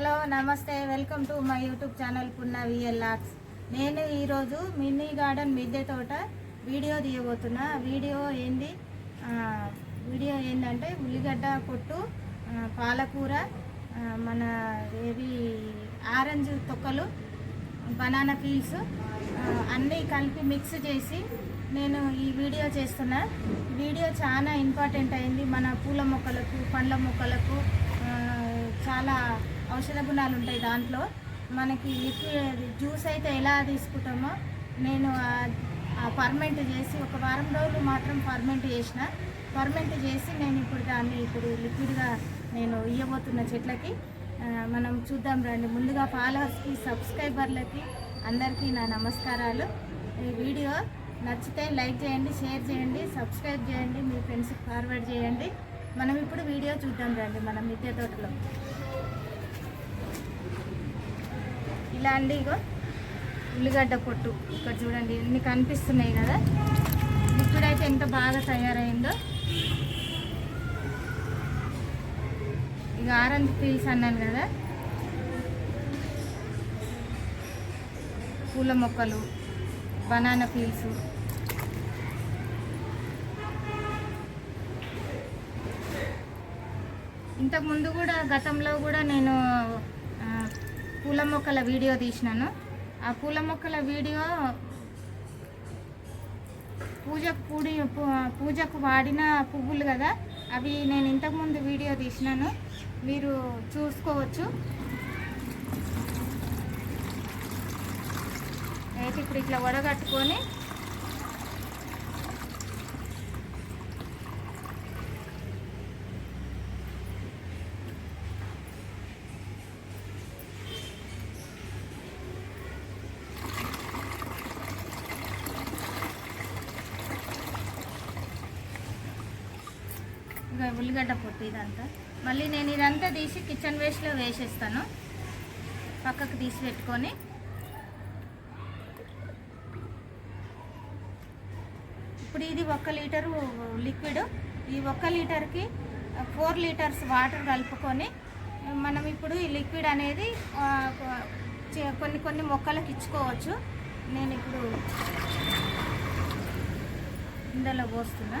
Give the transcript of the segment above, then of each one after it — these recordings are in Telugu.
హలో నమస్తే. Welcome to my YouTube channel Punna VL లాక్స్ నేను ఈరోజు మినీ గార్డెన్ మిద్దె తోట వీడియో తీయబోతున్నా. వీడియో ఏంది? వీడియో ఏంటంటే ఉల్లిగడ్డ పొట్టు పాలకూర మన ఏవి ఆరెంజ్ తొక్కలు బనానా పీల్స్ అన్నీ కలిపి మిక్స్ చేసి నేను ఈ వీడియో చేస్తున్నా. వీడియో చాలా ఇంపార్టెంట్ అయింది మన పూల మొక్కలకు పండ్ల మొక్కలకు. చాలా ఔషధ గుణాలు ఉంటాయి దాంట్లో. మనకి లిక్విడ్ జ్యూస్ అయితే ఎలా తీసుకుంటామో నేను ఆ- ఫర్మెంట్ చేసి ఒక వారం రోజులు మాత్రం ఫర్మెంట్ చేసిన. ఫర్మెంట్ చేసి నేను ఇప్పుడు దాన్ని ఇప్పుడు లిక్విడ్గా నేను ఇవ్వబోతున్న చెట్లకి మనం చూద్దాం రండి. ముందుగా ఫాలోవర్స్కి సబ్స్క్రైబర్లకి అందరికీ నా నమస్కారాలు. ఈ వీడియో నచ్చితే లైక్ చేయండి షేర్ చేయండి సబ్స్క్రైబ్ చేయండి మీ ఫ్రెండ్స్కి ఫార్వర్డ్ చేయండి. మనం ఇప్పుడు వీడియో చూద్దాం రండి మన మిద్దె తోటలో. ఇలా అండి ఇగో ఉల్లిగడ్డ పొట్టు ఇక్కడ చూడండి ఇన్ని కనిపిస్తున్నాయి కదా. లిక్విడ్ అయితే ఎంత బాగా తయారైందో. ఇక ఆరెంజ్ పీల్స్ అన్నాను కదా. పూల మొక్కలు బనానా పీల్స్. ఇంతకుముందు కూడా గతంలో కూడా నేను పూల మొక్కల వీడియో తీసినాను. ఆ పూల మొక్కల వీడియో పూజకు పూడి పూజకు వాడిన పువ్వులు కదా అవి నేను ఇంతకుముందు వీడియో తీసినాను. మీరు చూసుకోవచ్చు. అయితే ఇప్పుడు ఇట్లా వడగట్టుకొని ఇక ఉల్లిగడ్డ పొట్టు ఇదంతా. మళ్ళీ నేను ఇదంతా తీసి కిచెన్ వేస్ట్లో వేసేస్తాను. పక్కకు తీసి పెట్టుకొని. ఇప్పుడు ఇది ఒక్క లీటరు లిక్విడ్ ఈ ఒక్క లీటర్కి ఫోర్ లీటర్స్ వాటర్ కలుపుకొని మనం ఇప్పుడు ఈ లిక్విడ్ అనేది కొన్ని కొన్ని మొక్కలకు ఇచ్చుకోవచ్చు. నేను ఇప్పుడు ఇందులో పోస్తున్నా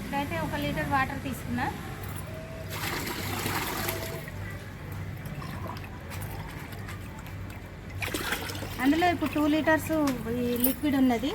ఇప్పుడైతే ఒక లీటర్ వాటర్ తీసుకున్నా. అందులో ఇప్పుడు టూ లీటర్స్ ఈ లిక్విడ్ ఉన్నది.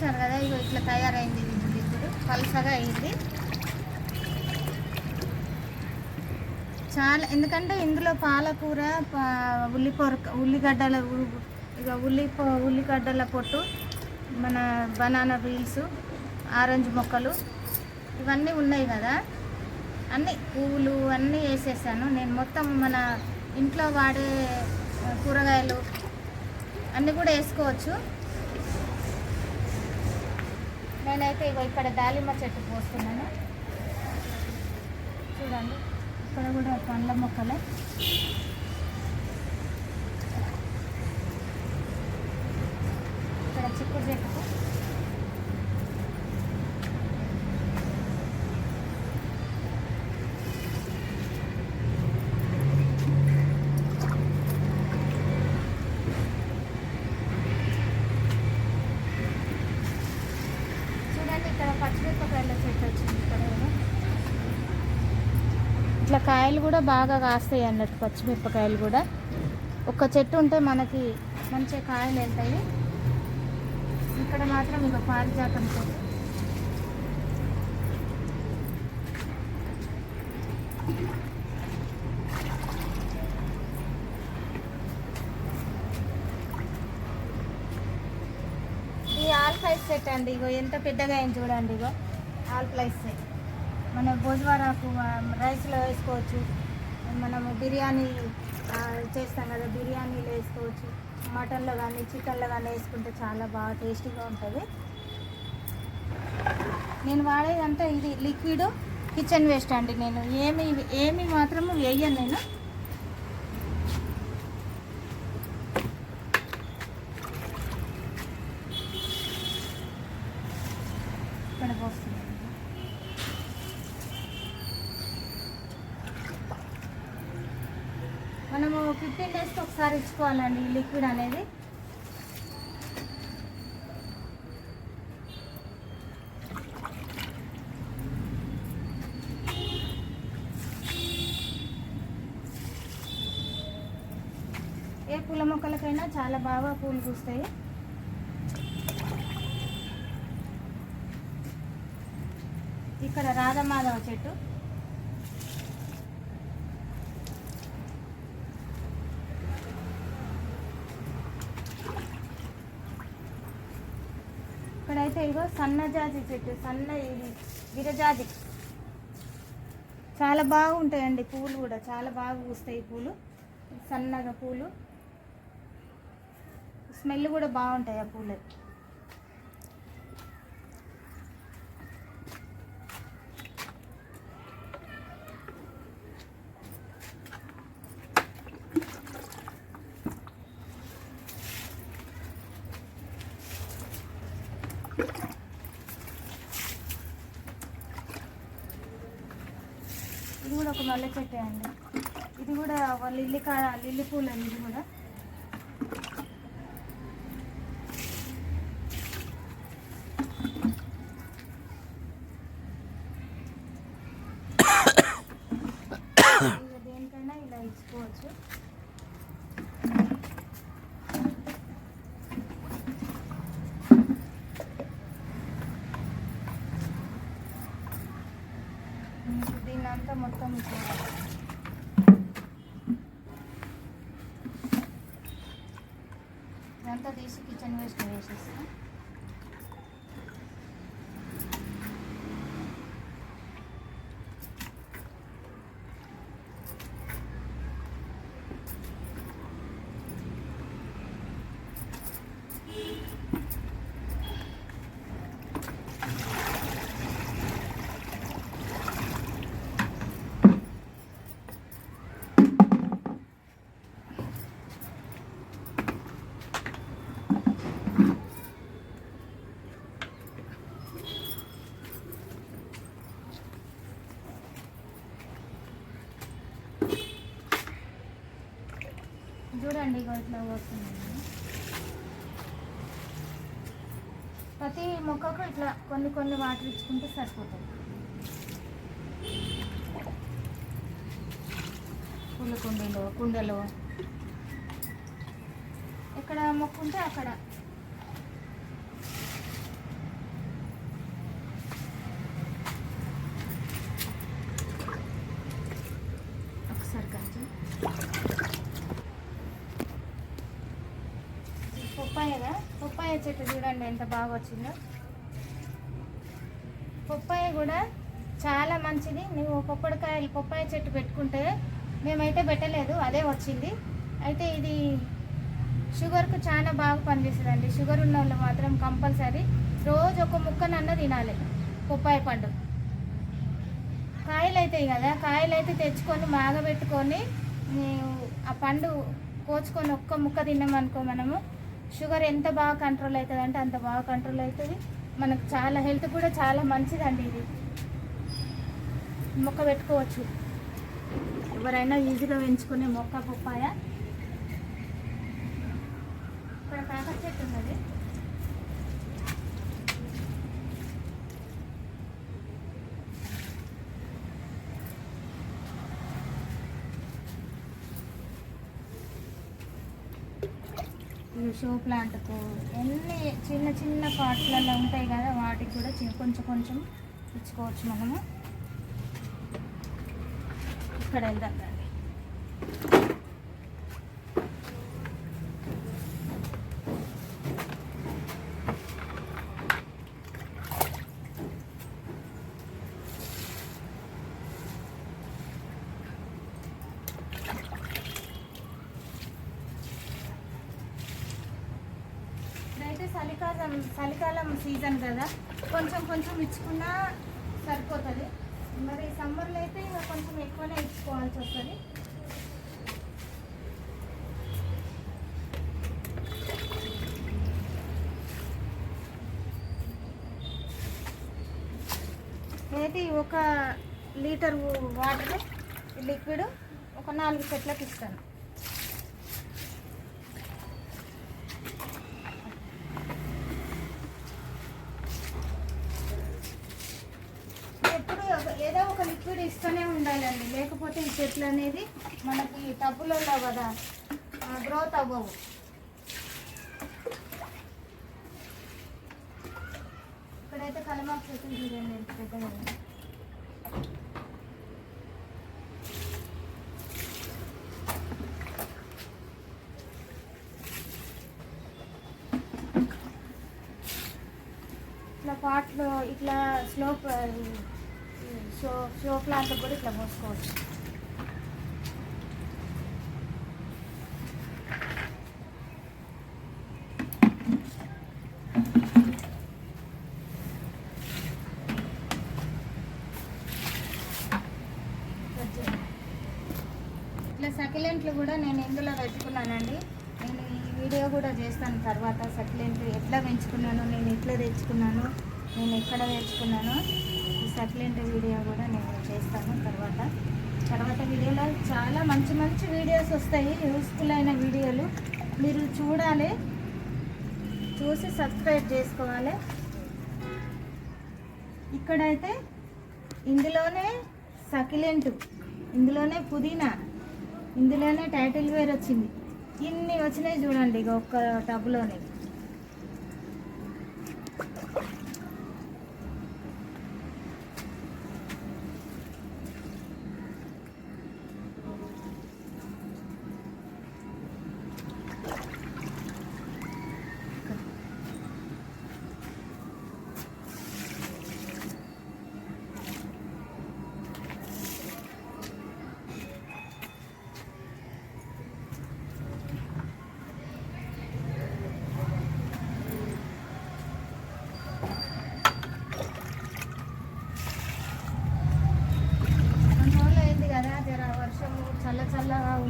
చూసారు కదా ఇగో ఇట్లా తయారైంది ఇది ఇప్పుడు. పలసగా అయింది. చాలా ఎందుకంటే ఇందులో పాలకూర పా- ఉల్లి పొరక ఉల్లిగడ్డల ఇక ఉల్లి ఉల్లిగడ్డల పొట్టు మన బనానా బీల్స్ ఆరెంజ్ మొక్కలు ఇవన్నీ ఉన్నాయి కదా. అన్నీ పువ్వులు అన్నీ వేసేసాను. నేను మొత్తం మన ఇంట్లో వాడే కూరగాయలు అన్నీ కూడా వేసుకోవచ్చు. నేనైతే ఇగో ఇక్కడ దాలిమ్మ చెట్టు పోస్తున్నాను. చూడండి ఇక్కడ కూడా పండ్ల మొక్కలే. ఇక్కడ చిక్కుడు చెట్టుకు ఇట్లా కాయలు కూడా బాగా కాస్తాయి అన్నట్టు పచ్చిమిరపకాయలు కూడా. ఒక చెట్టు ఉంటే మనకి మంచి కాయలు వెళ్తాయి. ఇక్కడ మాత్రం ఇక పారిజాతం ఈ ఆల్ ప్లైస్ సెట్ అండి ఇగో ఎంత పెద్దగా అయింది చూడండి ఇగో. ఆల్ ప్లైస్ సెట్ మన భోజవారాకు రైస్లో వేసుకోవచ్చు. మనము బిర్యానీ చేస్తాం కదా బిర్యానీలో వేసుకోవచ్చు. మటన్లో కానీ చికెన్లో కానీ వేసుకుంటే చాలా బాగా టేస్టీగా ఉంటుంది. నేను వాడేదంతా ఇది లిక్విడ్ కిచెన్ వేస్ట్ అండి నేను. ఏమి ఏమి మాత్రము వేయను నేను ఇక్కడ పోస్తున్నాను మనము ఫిఫ్టీన్ డేస్కి ఒకసారి ఇచ్చుకోవాలండి ఈ లిక్విడ్ అనేది ఏ పూల మొక్కలకైనా చాలా బాగా పూలు పూస్తాయి. ఇక్కడ రాధమాధవ చెట్టు ఇక్కడైతే ఇగో సన్నజాజి చెట్టు సన్న ఇది విరజాజి. చాలా బాగుంటాయండి పూలు కూడా చాలా బాగా పూస్తాయి పూలు. సన్నగా పూలు. స్మెల్ కూడా బాగుంటాయి ఆ పూలు ఇది కూడా ఒక మల్లె చెట్టే అండి ఇది కూడా ఒక లిల్లీ కా లిల్లీ పూలు అండి ఇది కూడా దేనికైనా ఇలా ఇచ్చుకోవచ్చు దీన్ని అంతా మొత్తం ఇట్లా ఇదంతా తీసి కిచెన్ వేస్ట్ వేసేస్తాం చూడండి ఇగో ఇట్లా వస్తుంది ప్రతి మొక్కకు ఇట్లా కొన్ని కొన్ని వాటర్ ఇచ్చుకుంటే సరిపోతుంది పూల కుండీలో కుండలో. ఎక్కడ మొక్క ఉంటే అక్కడ ఒకసారి కొంచెం పొప్పాయగా పప్పాయ చెట్టు చూడండి ఎంత బాగా వచ్చిందో. పప్పాయ కూడా చాలా మంచిది. నువ్వు పొప్పడికాయలు పప్పాయ చెట్టు పెట్టుకుంటే మేమైతే పెట్టలేదు అదే వచ్చింది. అయితే ఇది షుగర్కు చాలా బాగా పనిచేస్తుందండి. షుగర్ ఉన్న వాళ్ళు మాత్రం కంపల్సరీ రోజు ఒక ముక్కనన్న తినాలి పప్పాయ పండు. కాయలు అవుతాయి కదా కాయలు అయితే తెచ్చుకొని మాగబెట్టుకొని ఆ పండు కోచుకొని ఒక్క ముక్క తిన్నామనుకో మనము షుగర్ ఎంత బాగా కంట్రోల్ అవుతుంది అంటే అంత బాగా కంట్రోల్ అవుతుంది. మనకు చాలా హెల్త్ కూడా చాలా మంచిదండి ఇది. మొక్క పెట్టుకోవచ్చు. ఎవరైనా ఈజీగా పెంచుకునే మొక్క పప్పాయ ఇక్కడ కాకర చెట్టు ఉన్నది. షో ప్లాంట్కు ఎన్ని చిన్న చిన్న పాట్లలో ఉంటాయి కదా వాటికి కూడా కొంచెం కొంచెం ఇచ్చుకోవచ్చు మనము. ఇక్కడ వెళ్దాం రండి ఇప్పుడైతే చలికాలం చలికాలం సీజన్ కదా కొంచెం తీసుకున్నా సరిపోతుంది. మరి సమ్మర్లో అయితే ఇంకా కొంచెం ఎక్కువనే ఇచ్చుకోవాల్సి వస్తుంది. అయితే ఒక లీటర్ వాటర్ లిక్విడ్ ఒక నాలుగు చెట్లకు ఇస్తాను ఎప్పుడు ఒక- ఏదో ఒక లిక్విడ్ ఇస్తూనే ఉండాలండి లేకపోతే ఈ చెట్లు అనేది మనకి టబ్బులలో కదా గ్రోత్ అవ్వవు. ఇక్కడైతే కలమాకు చెట్లు చూడండి పెద్దగా ఇట్లా పాట్లో ఇట్లా స్లోప్ షో షో ప్లాంట్ కూడా ఇట్లా పోసుకోవచ్చు. ఇట్లా సకిలెంట్లు కూడా నేను ఇందులో పెట్టుకున్నానండి. నేను ఈ వీడియో కూడా చేస్తాను తర్వాత సకిలెంట్లు ఎట్లా పెంచుకున్నాను నేను ఎట్లా తెచ్చుకున్నాను నేను ఎక్కడ తెచ్చుకున్నాను. ఈ వీడియో కూడా నేను చేస్తాను తర్వాత. తర్వాత వీడియోలో చాలా మంచి మంచి వీడియోస్ వస్తాయి యూస్ఫుల్ అయిన వీడియోలు. మీరు చూడాలి. చూసి సబ్స్క్రైబ్ చేసుకోవాలి. ఇక్కడైతే ఇందులోనే సకిలెంట్ ఇందులోనే పుదీనా ఇందులోనే టైటిల్ వేర్ వచ్చింది. ఇన్ని వచ్చినాయి చూడండి ఇక ఒక్క టబ్లోనే.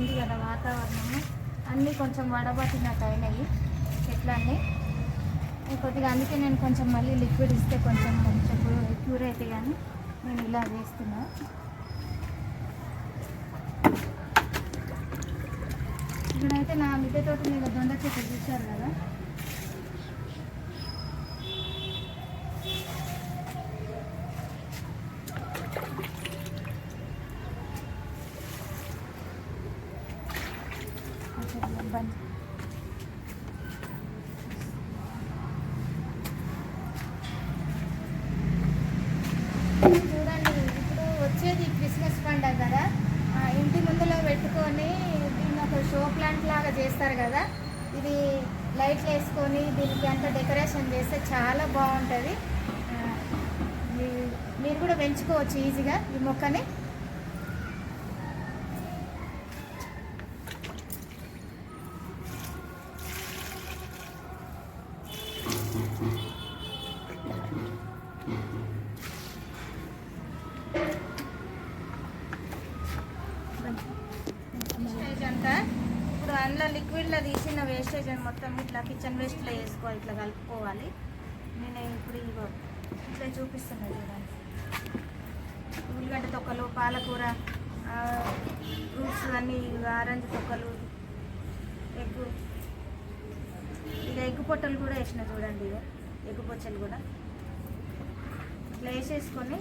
ఉంది కదా వాతావరణము. అన్నీ కొంచెం వడబట్టినట్టు అయినాయి. చెట్లన్నీ కొద్దిగా అందుకే నేను కొంచెం మళ్ళీ లిక్విడ్ ఇస్తే కొంచెం కొంచెం క్యూర్ అయితే కానీ నేను ఇలా చేస్తున్నా. ఇక్కడైతే నా మిద్దె తోట మీద దొండ చెట్టు చూశారు కదా? చూడండి ఇప్పుడు వచ్చేది క్రిస్మస్ పండగ కదా. ఇంటి ముందులో పెట్టుకొని దీన్ని ఒక షో ప్లాంట్ లాగా చేస్తారు కదా. ఇది లైట్లు వేసుకొని దీనికి అంత డెకరేషన్ చేస్తే చాలా బాగుంటుంది. మీరు కూడా పెంచుకోవచ్చు ఈజీగా ఈ మొక్కని. తీసిన మొత్తం ఇట్లా కిచెన్ వేస్ట్లో వేసుకోవాలి ఇట్లా కలుపుకోవాలి. నేను ఇప్పుడు ఇగో ఇట్లా చూపిస్తున్నా చూడండి. ఉల్లిగడ్డ తొక్కలు పాలకూర ఫ్రూట్స్ అన్నీ ఆరెంజ్ తొక్కలు ఎగ్గు ఇక ఎగ్గు పొట్టలు కూడా వేసిన చూడండి ఇక ఎగ్గు పొచ్చలు కూడా. ఇట్లా వేసేసుకొని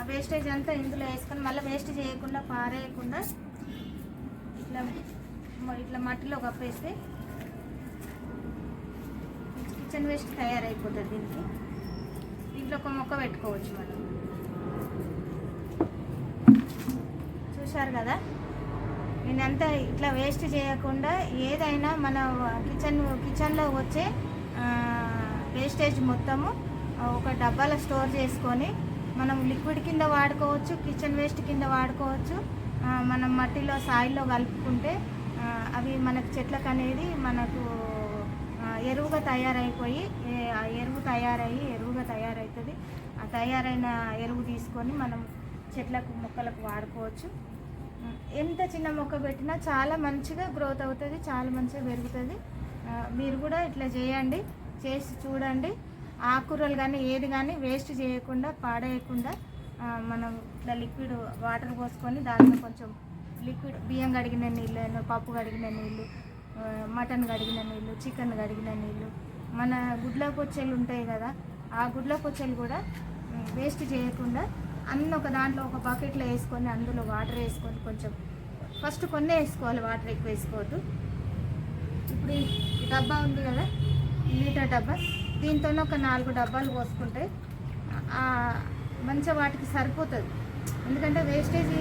ఆ వేస్టేజ్ అంతా ఇందులో వేసుకొని మళ్ళీ వేస్ట్ చేయకుండా పారేయకుండా ఇట్లా ఇట్లా మట్టిలో కప్పేస్తే కిచెన్ వేస్ట్ తయారైపోతుంది దీనికి. దీంట్లో ఒక మొక్క పెట్టుకోవచ్చు మనం. చూశారు కదా? నేనంతా ఇట్లా వేస్ట్ చేయకుండా ఏదైనా మన కిచెన్ కిచెన్లో వచ్చే వేస్టేజ్ మొత్తము ఒక డబ్బాలో స్టోర్ చేసుకొని మనం లిక్విడ్ కింద వాడుకోవచ్చు కిచెన్ వేస్ట్ కింద వాడుకోవచ్చు. మనం మట్టిలో సాయిల్లో కలుపుకుంటే అవి మనకు చెట్లకు అనేది మనకు ఎరువుగా తయారైపోయి ఆ ఎరువు తయారయ్యి ఎరువుగా తయారవుతుంది ఆ తయారైన ఎరువు తీసుకొని మనం చెట్లకు మొక్కలకు వాడుకోవచ్చు. ఎంత చిన్న మొక్క పెట్టినా చాలా మంచిగా గ్రోత్ అవుతుంది చాలా మంచిగా పెరుగుతుంది. మీరు కూడా ఇట్లా చేయండి చేసి చూడండి. ఆకుకూరలు కానీ ఏది కానీ వేస్ట్ చేయకుండా పాడేయకుండా మనం ఇట్లా లిక్విడ్ వాటర్ పోసుకొని దాంట్లో కొంచెం లిక్విడ్ బియ్యం కడిగిన నీళ్ళు పప్పు కడిగిన నీళ్ళు మటన్ కడిగిన నీళ్ళు చికెన్ కడిగిన నీళ్ళు. మన గుడ్ల పొచ్చెలు ఉంటాయి కదా ఆ గుడ్ల పొచ్చెలు కూడా వేస్ట్ చేయకుండా అన్న ఒక దాంట్లో ఒక బకెట్లో వేసుకొని అందులో వాటర్ వేసుకొని కొంచెం ఫస్ట్ కొన్నే వేసుకోవాలి వాటర్ ఎక్కువ వేసుకోవద్దు. ఇప్పుడు ఈ డబ్బా ఉంది కదా లీటర్ డబ్బా దీంతోనే ఒక నాలుగు డబ్బాలు పోసుకుంటే మంచి మంచిగా వాటికి సరిపోతుంది. ఎందుకంటే వేస్టేజ్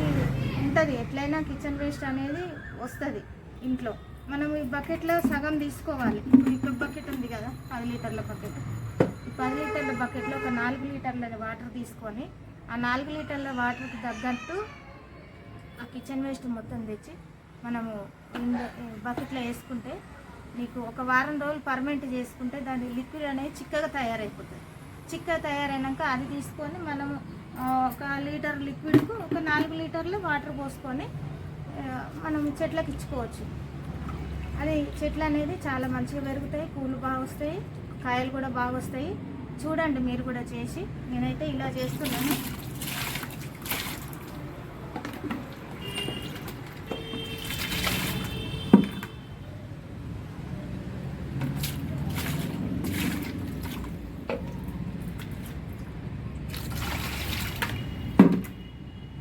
ఉంటుంది. ఎట్లయినా కిచెన్ వేస్ట్ అనేది వస్తుంది ఇంట్లో. మనం ఈ బకెట్లో సగం తీసుకోవాలి. ఇప్పుడు బకెట్ ఉంది కదా పది లీటర్ల బకెట్ ఈ పది లీటర్ల బకెట్లో ఒక నాలుగు లీటర్ల వాటర్ తీసుకొని ఆ నాలుగు లీటర్ల వాటర్కి తగ్గట్టు ఆ కిచెన్ వేస్ట్ మొత్తం తెచ్చి మనము బకెట్లో వేసుకుంటే నీకు ఒక వారం రోజులు పర్మనెంట్ చేసుకుంటే దాని లిక్విడ్ అనేది చిక్కగా తయారైపోతుంది. చిక్కగా తయారైనాక అది తీసుకొని మనము ఒక లీటర్ లిక్విడ్కు ఒక నాలుగు లీటర్లు వాటర్ పోసుకొని మనం చెట్లకు ఇచ్చుకోవచ్చు. అది చెట్లు అనేది చాలా మంచిగా పెరుగుతాయి పూలు బాగా వస్తాయి కాయలు కూడా బాగా వస్తాయి. చూడండి మీరు కూడా చేసి నేనైతే ఇలా చేస్తున్నాను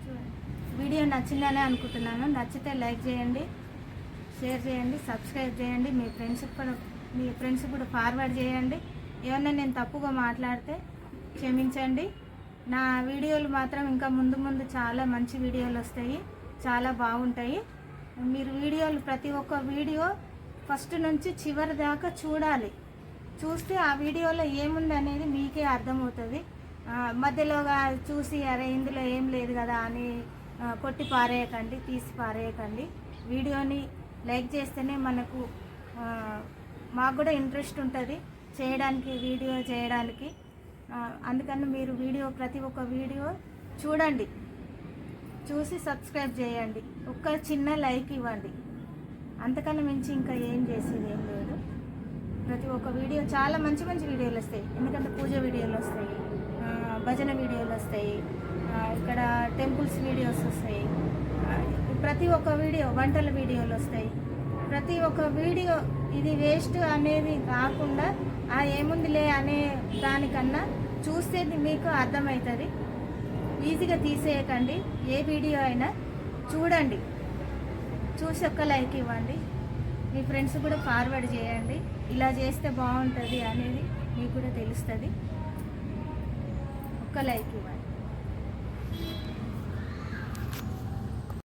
చూడండి. వీడియో నచ్చిందని అనుకుంటున్నాను. నచ్చితే లైక్ చేయండి షేర్ చేయండి సబ్స్క్రైబ్ చేయండి. మీ ఫ్రెండ్స్ కూడా మీ ఫ్రెండ్స్ కూడా ఫార్వర్డ్ చేయండి. ఏమన్నా నేను తప్పుగా మాట్లాడితే క్షమించండి. నా వీడియోలు మాత్రం ఇంకా ముందు ముందు చాలా మంచి వీడియోలు వస్తాయి. చాలా బాగుంటాయి. మీరు వీడియోలు ప్రతి ఒక్క వీడియో ఫస్ట్ నుంచి చివరి దాకా చూడాలి. చూస్తే ఆ వీడియోలో ఏముంది అనేది మీకే అర్థమవుతుంది. మధ్యలోగా చూసి అరే ఇందులో ఏం లేదు కదా అని కొట్టి పారేయకండి తీసి పారేయకండి. వీడియోని లైక్ చేస్తేనే మనకు మాకు కూడా ఇంట్రెస్ట్ ఉంటుంది చేయడానికి వీడియో చేయడానికి. అందుకని మీరు వీడియో ప్రతి ఒక్క వీడియో చూడండి. చూసి సబ్స్క్రైబ్ చేయండి. ఒక్క చిన్న లైక్ ఇవ్వండి. అంతకన్నా మించి ఇంకా ఏం చేసేది ఏం లేదు. ప్రతి ఒక్క వీడియో చాలా మంచి మంచి వీడియోలు వస్తాయి. ఎందుకంటే పూజ వీడియోలు వస్తాయి భజన వీడియోలు వస్తాయి. ఇక్కడ టెంపుల్స్ వీడియోస్ వస్తాయి. ప్రతి ఒక్క వీడియో వంటల వీడియోలు వస్తాయి. ప్రతి ఒక్క వీడియో ఇది వేస్ట్ అనేది కాకుండా ఆ ఏముందిలే అనే దానికన్నా చూస్తే మీకు అర్థమవుతుంది. ఈజీగా తీసేయకండి. ఏ వీడియో అయినా చూడండి. చూసి ఒక్క లైక్ ఇవ్వండి. మీ ఫ్రెండ్స్ కూడా ఫార్వర్డ్ చేయండి. ఇలా చేస్తే బాగుంటుంది అనేది మీకు కూడా తెలుస్తుంది. ఒక్క లైక్ ఇవ్వండి.